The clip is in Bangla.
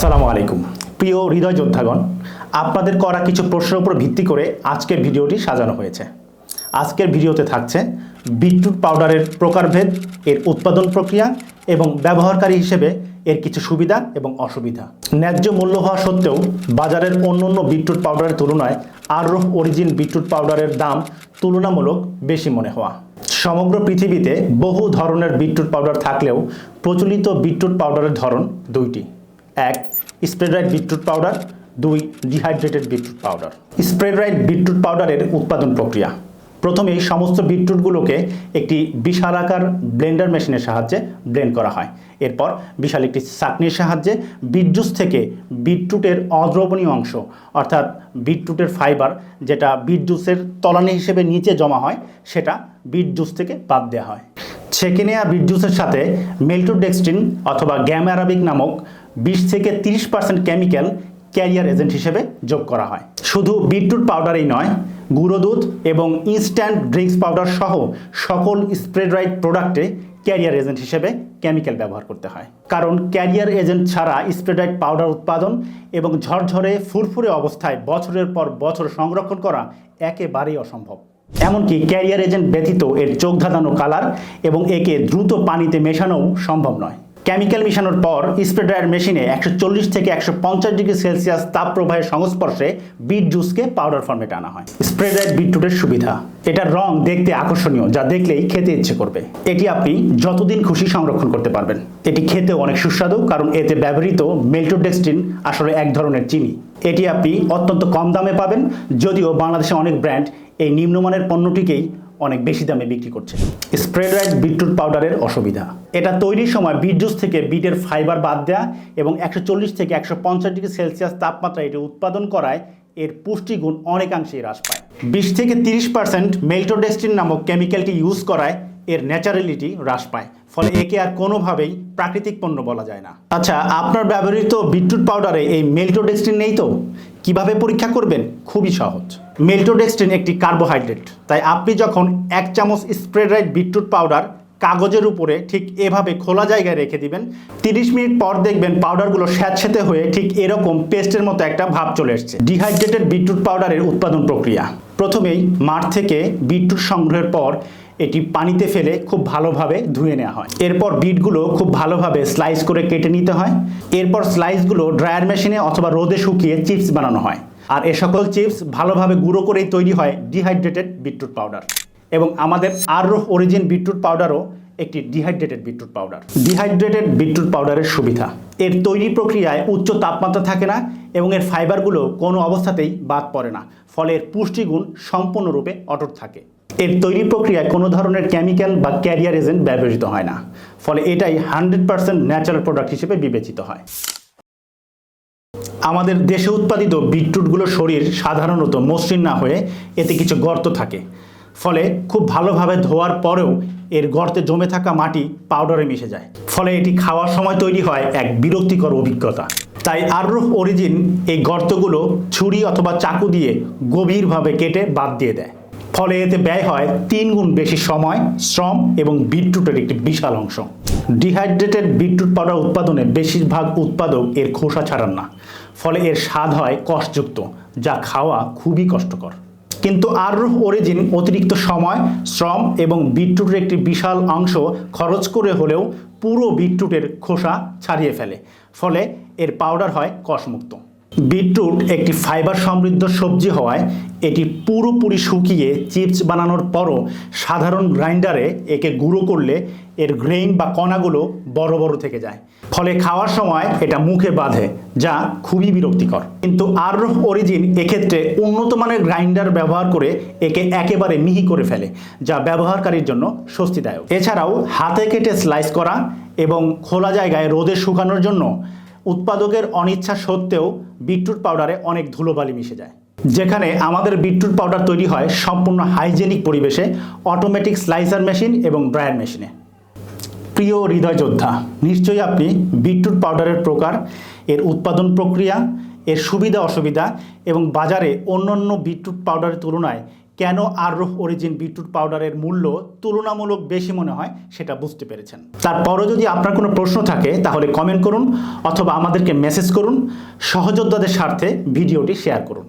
আসসালামু আলাইকুম। প্রিয় হৃদয় যোদ্ধাগণ, আপনাদের করা কিছু প্রশ্নের উপর ভিত্তি করে আজকের ভিডিওটি সাজানো হয়েছে। আজকের ভিডিওতে থাকছে বিটরুট পাউডারের প্রকারভেদ, এর উৎপাদন প্রক্রিয়া এবং ব্যবহারকারী হিসেবে এর কিছু সুবিধা এবং অসুবিধা। ন্যায্য মূল্য হওয়া সত্ত্বেও বাজারের অন্য অন্য বিটরুট পাউডারের তুলনায় আরও অরিজিন বিটরুট পাউডারের দাম তুলনামূলক বেশি মনে হওয়া। সমগ্র পৃথিবীতে বহু ধরনের বিটরুট পাউডার থাকলেও প্রচলিত বিটরুট পাউডারের ধরন দুইটি। এক, স্প্রেডরাইট বিটরুট পাউডার। দুই, dehydrated beetroot powder. Spread right beetroot পাউডারের উৎপাদন প্রক্রিয়া। প্রথমে সমস্ত বিটরুটগুলোকে একটি বিশাল আকার ব্লেন্ডার মেশিনের সাহায্যে ব্লেন্ড করা হয়। এরপর বিশাল একটি চাকনির সাহায্যে বিটজুস থেকে বিটরুটের অদ্রবণীয় অংশ, অর্থাৎ বিটরুটের ফাইবার যেটা বিটজুসের তলানি হিসেবে নিচে জমা হয়, সেটা বিট জুস থেকে বাদ দেওয়া হয়। ছেঁকে নেওয়া বিট জুসের সাথে মেল্টোডেক্সট্রিন অথবা গ্যাম নামক বিশ থেকে তিরিশ পার্সেন্ট কেমিক্যাল ক্যারিয়ার এজেন্ট হিসেবে যোগ করা হয়। শুধু বিটরুট পাউডারই নয়, গুঁড়ো দুধ এবং ইনস্ট্যান্ট ড্রিঙ্কস পাউডার সহ সকল স্প্রেড রাইট প্রোডাক্টে ক্যারিয়ার এজেন্ট হিসেবে কেমিক্যাল ব্যবহার করতে হয়। কারণ ক্যারিয়ার এজেন্ট ছাড়া স্প্রেডাইট পাউডার উৎপাদন এবং ঝরঝরে ফুরফুরে অবস্থায় বছরের পর বছর সংরক্ষণ করা একেবারেই অসম্ভব। এমনকি ক্যারিয়ার এজেন্ট ব্যতীত এর চোখ ধাঁধানো কালার এবং একে দ্রুত পানিতে মেশানোও সম্ভব নয়। কেমিক্যাল মেশানোর পর স্প্রে ড্রায়ার মেশিনে একশো চল্লিশ থেকে একশো পঞ্চাশ ডিগ্রি সেলসিয়াস তাপ প্রবাহের সংস্পর্শে বিট জুসকে পাউডার ফর্মেটে আনা হয়। স্প্রে ড্রায়ার বিটরুটের সুবিধা। এটার রং দেখতে আকর্ষণীয়, যা দেখলেই খেতে ইচ্ছে করবে। এটি আপনি যতদিন খুশি সংরক্ষণ করতে পারবেন। এটি খেতেও অনেক সুস্বাদু, কারণ এতে ব্যবহৃত মেল্টোডেক্সটিন আসলে এক ধরনের চিনি। এটি আপনি অত্যন্ত কম দামে পাবেন, যদিও বাংলাদেশে অনেক ব্র্যান্ড এই নিম্নমানের পণ্যটিকেই অনেক বেশি দামে বিক্রি করছে। স্প্রেড রাইট বিটরুট পাউডারের অসুবিধা। এটা তৈরির সময় বিট জুস থেকে বিটের ফাইবার বাদ দেওয়া এবং একশো চল্লিশ থেকে একশো পঞ্চাশ ডিগ্রি সেলসিয়াস তাপমাত্রা এটি উৎপাদন করায় এর পুষ্টিগুণ অনেকাংশেই হ্রাস পায়। বিশ থেকে তিরিশ পার্সেন্ট মেল্টোডেস্টিন নামক কেমিক্যালটি ইউজ করায় এর ন্যাচারালিটি হ্রাস পায়। ফলে একে আর কোনোভাবেই প্রাকৃতিক পণ্য বলা যায় না। আচ্ছা আপনার ব্যবহৃত বিটরুট পাউডারে এই মেল্টোডেক্সটিন নেই তো? কীভাবে পরীক্ষা করবেন? খুবই সহজ। মেল্টোডেক্সটিন একটি কার্বোহাইড্রেট। তাই আপনি যখন এক চামচ স্প্রেডরাইট বিটরুট পাউডার কাগজের উপরে ঠিক এভাবে খোলা জায়গায় রেখে দিবেন, তিরিশ মিনিট পর দেখবেন পাউডারগুলো স্যাঁতসেঁতে হয়ে ঠিক এরকম পেস্টের মতো একটা ভাব চলে এসছে। ডিহাইড্রেটেড বিটরুট পাউডারের উৎপাদন প্রক্রিয়া। প্রথমেই মাঠ থেকে বিটরুট সংগ্রহের পর এটি পানিতে ফেলে খুব ভালোভাবে ধুয়ে নেওয়া হয়। এরপর বিটগুলো খুব ভালোভাবে স্লাইস করে কেটে নিতে হয়। এরপর স্লাইসগুলো ড্রায়ার মেশিনে অথবা রোদে শুকিয়ে চিপস বানানো হয়। আর এ সকল চিপস ভালোভাবে গুঁড়ো করেই তৈরি হয় ডিহাইড্রেটেড বিটরুট পাউডার। এবং আমাদের আরও অরিজিন বিটরুট পাউডারও একটি dehydrated beetroot powder. Dehydrated beetroot পাউডারের সুবিধা, এর তৈরি প্রক্রিয়ায় উচ্চ তাপমাত্রা থাকে না এবং এর ফাইবারগুলো কোনো অবস্থাতেই বাদ পড়ে না, ফলে এর পুষ্টিগুণ সম্পূর্ণরূপে অটুট থাকে। এর তৈরি প্রক্রিয়ায় কোনো ধরনের কেমিক্যাল বা ক্যারিয়ার এজেন্ট ব্যবহৃত হয় না। ফলে এটাই হান্ড্রেড পার্সেন্ট ন্যাচারাল প্রোডাক্ট হিসেবে বিবেচিত হয়। আমাদের দেশে উৎপাদিত বিটরুটগুলো শরীর সাধারণত মসৃণ না হয়ে এতে কিছু গর্ত থাকে। ফলে খুব ভালোভাবে ধোয়ার পরেও এর গর্তে জমে থাকা মাটি পাউডারে মিশে যায়। ফলে এটি খাওয়ার সময় তৈরি হয় এক বিরক্তিকর অভিজ্ঞতা। তাই আররুহ অরিজিন এই গর্তগুলো ছুরি অথবা চাকু দিয়ে গভীরভাবে কেটে বাদ দিয়ে দেয়। ফলে এতে ব্যয় হয় তিন গুণ বেশি সময়, শ্রম এবং বিটরুটের একটি বিশাল অংশ। ডিহাইড্রেটেড বিটরুট পাউডার উৎপাদনে বেশিরভাগ উৎপাদক এর খোসা ছাড়ান না, ফলে এর স্বাদ হয় কষ্টযুক্ত, যা খাওয়া খুবই কষ্টকর। কিন্তু আররুহ অরিজিন, অতিরিক্ত সময়, শ্রম এবং বিটরুটের একটি বিশাল অংশ খরচ করে হলেও পুরো বিটরুটের খোসা ছাড়িয়ে ফেলে, ফলে এর পাউডার হয় কষমুক্ত। বিটরুট একটি ফাইবার সমৃদ্ধ সবজি হওয়ায় এটি পুরোপুরি শুকিয়ে চিপস বানানোর পরও সাধারণ গ্রাইন্ডারে একে গুঁড়ো করলে এর গ্রেইন বা কণাগুলো বড় বড় থেকে যায়। ফলে খাওয়ার সময় এটা মুখে বাঁধে, যা খুবই বিরক্তিকর। কিন্তু আর অরিজিন এক্ষেত্রে উন্নত মানের গ্রাইন্ডার ব্যবহার করে একে একেবারে মিহি করে ফেলে, যা ব্যবহারকারীর জন্য স্বস্তিদায়ক। এছাড়াও হাতে কেটে স্লাইস করা এবং খোলা জায়গায় রোদে শুকানোর জন্য উৎপাদকের অনিচ্ছা সত্ত্বেও বিটরুট পাউডারে অনেক ধুলোবালি মিশে যায়। যেখানে আমাদের বিটরুট পাউডার তৈরি হয় সম্পূর্ণ হাইজেনিক পরিবেশে, অটোমেটিক স্লাইসার মেশিন এবং ড্রায়ার মেশিনে। প্রিয় হৃদয় যোদ্ধা, নিশ্চয়ই আপনি বিটরুট পাউডারের প্রকার, এর উৎপাদন প্রক্রিয়া, এর সুবিধা অসুবিধা এবং বাজারে অন্যান্য বিটরুট পাউডারের তুলনায় কেন আরোহ অরিজিন বিটরুট পাউডারের মূল্য তুলনামূলক বেশি মনে হয় সেটা বুঝতে পেরেছেন। তারপরও যদি আপনার কোনো প্রশ্ন থাকে, তাহলে কমেন্ট করুন অথবা আমাদেরকে মেসেজ করুন। সহযোদ্ধাদের স্বার্থে ভিডিওটি শেয়ার করুন।